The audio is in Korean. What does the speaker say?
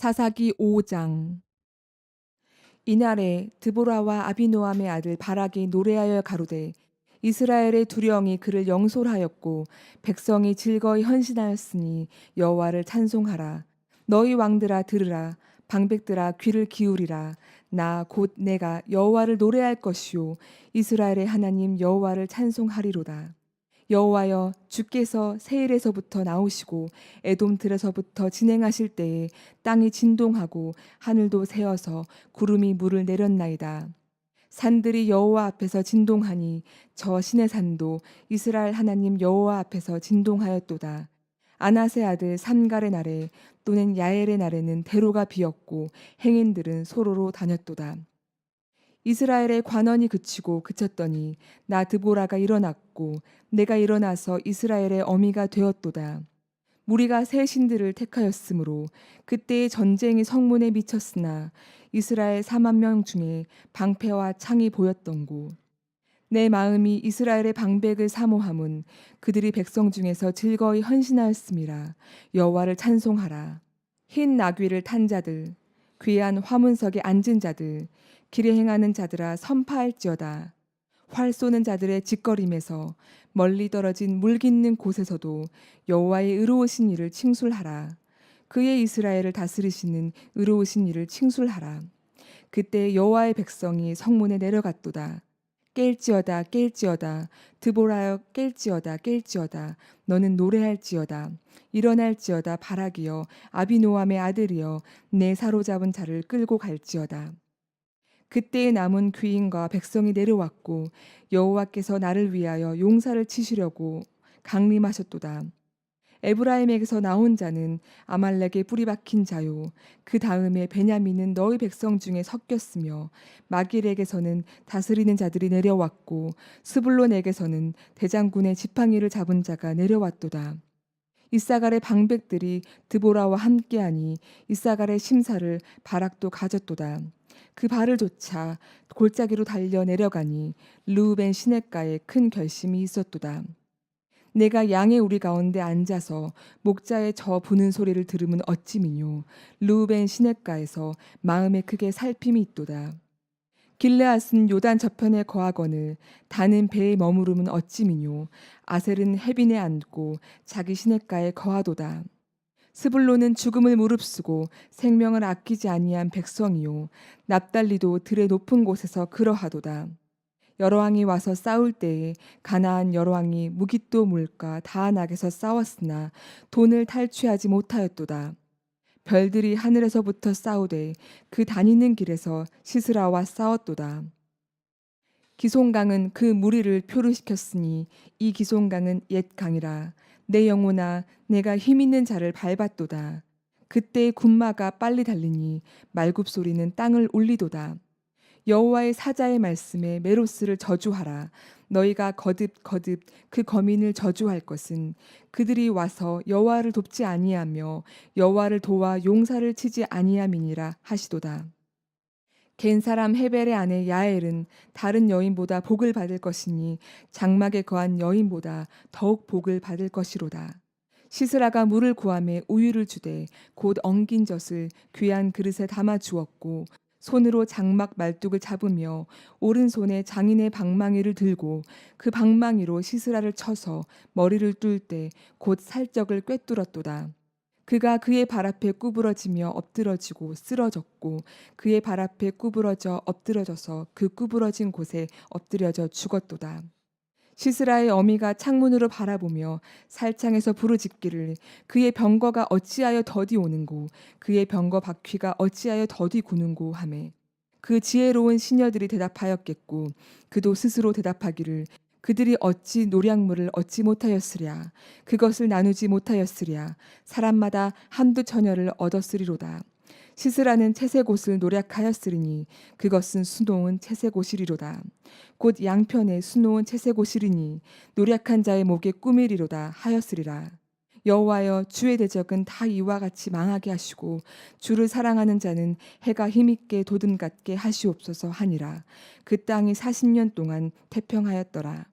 사사기 5장. 이날에 드보라와 아비노함의 아들 바락이 노래하여 가로되 이스라엘의 두령이 그를 영솔하였고 백성이 즐거이 헌신하였으니 여호와를 찬송하라. 너희 왕들아 들으라. 방백들아 귀를 기울이라. 나 곧 내가 여호와를 노래할 것이요. 이스라엘의 하나님 여호와를 찬송하리로다 여호와여 주께서 세일에서부터 나오시고 에돔 들에서부터 진행하실 때에 땅이 진동하고 하늘도 새어서 구름이 물을 내렸나이다. 산들이 여호와 앞에서 진동하니 저 신의 산도 이스라엘 하나님 여호와 앞에서 진동하였도다. 아나세 아들 삼갈의 날에 또는 야엘의 날에는 대로가 비었고 행인들은 소로로 다녔도다. 이스라엘의 관원이 그치고 그쳤더니 나 드보라가 일어났고 내가 일어나서 이스라엘의 어미가 되었도다. 무리가 새 신들을 택하였으므로 그때의 전쟁이 성문에 미쳤으나 이스라엘 4만 명 중에 방패와 창이 보였던고. 내 마음이 이스라엘의 방백을 사모함은 그들이 백성 중에서 즐거이 헌신하였음이라 여호와를 찬송하라. 흰 나귀를 탄 자들, 귀한 화문석에 앉은 자들, 길에 행하는 자들아 선파할지어다. 활 쏘는 자들의 짓거림에서 멀리 떨어진 물 깃는 곳에서도 여호와의 의로우신 이를 칭술하라. 그의 이스라엘을 다스리시는 의로우신 이를 칭술하라. 그때 여호와의 백성이 성문에 내려갔도다. 깰지어다 깰지어다 드보라여 깰지어다 깰지어다 너는 노래할지어다 일어날지어다 바라기여 아비노함의 아들이여 내 사로잡은 자를 끌고 갈지어다 그때의 남은 귀인과 백성이 내려왔고 여호와께서 나를 위하여 용사를 치시려고 강림하셨도다. 에브라임에게서 나온 자는 아말렉에 뿌리 박힌 자요. 그 다음에 베냐민은 너희 백성 중에 섞였으며 마길에게서는 다스리는 자들이 내려왔고 스불론에게서는 대장군의 지팡이를 잡은 자가 내려왔도다. 이사갈의 방백들이 드보라와 함께하니 이사갈의 심사를 바락도 가졌도다. 그 발을 좇아 골짜기로 달려 내려가니 르우벤 시냇가에 큰 결심이 있었도다. 내가 양의 우리 가운데 앉아서 목자의 저 부는 소리를 들으면 어찌미뇨 르우벤 시냇가에서 마음에 크게 살핌이 있도다. 길레앗은 요단 저편에 거하거늘 다는 배에 머무르면 어찌미뇨 아셀은 해빈에 앉고 자기 시냇가에 거하도다. 스불로는 죽음을 무릅쓰고 생명을 아끼지 아니한 백성이요 납달리도 들의 높은 곳에서 그러하도다. 여로왕이 와서 싸울 때에 가나안 여로왕이 무기또 물과 다한악에서 싸웠으나 돈을 탈취하지 못하였도다. 별들이 하늘에서부터 싸우되 그 다니는 길에서 시스라와 싸웠도다. 기송강은 그 무리를 표류시켰으니 이 기송강은 옛 강이라 내 영혼아 내가 힘 있는 자를 밟았도다. 그때 군마가 빨리 달리니 말굽 소리는 땅을 울리도다. 여호와의 사자의 말씀에 메로스를 저주하라. 너희가 거듭 거듭 그 거민을 저주할 것은 그들이 와서 여호와를 돕지 아니하며 여호와를 도와 용사를 치지 아니함이니라 하시도다. 겐 사람 헤벨의 아내 야엘은 다른 여인보다 복을 받을 것이니 장막에 거한 여인보다 더욱 복을 받을 것이로다. 시스라가 물을 구함에 우유를 주되 곧 엉긴 젖을 귀한 그릇에 담아 주었고 손으로 장막 말뚝을 잡으며 오른손에 장인의 방망이를 들고 그 방망이로 시스라를 쳐서 머리를 뚫 때 곧 살적을 꿰뚫었도다. 그가 그의 발 앞에 구부러지며 엎드러지고 쓰러졌고 그의 발 앞에 구부러져 엎드러져서 그 구부러진 곳에 엎드려져 죽었도다. 시스라의 어미가 창문으로 바라보며 살창에서 부르짖기를 그의 병거가 어찌하여 더디 오는고 그의 병거 바퀴가 어찌하여 더디 구는고 하매 그 지혜로운 시녀들이 대답하였겠고 그도 스스로 대답하기를 그들이 어찌 노량물을 얻지 못하였으랴 그것을 나누지 못하였으랴 사람마다 한두 처녀를 얻었으리로다 시스라는 채색옷을 노략하였으리니 그것은 수놓은 채색옷이리로다. 곧 양편에 수놓은 채색옷이리니 노략한 자의 목에 꾸미리로다 하였으리라. 여호와여 주의 대적은 다 이와 같이 망하게 하시고 주를 사랑하는 자는 해가 힘있게 도든 같게 하시옵소서 하니라. 그 땅이 40년 동안 태평하였더라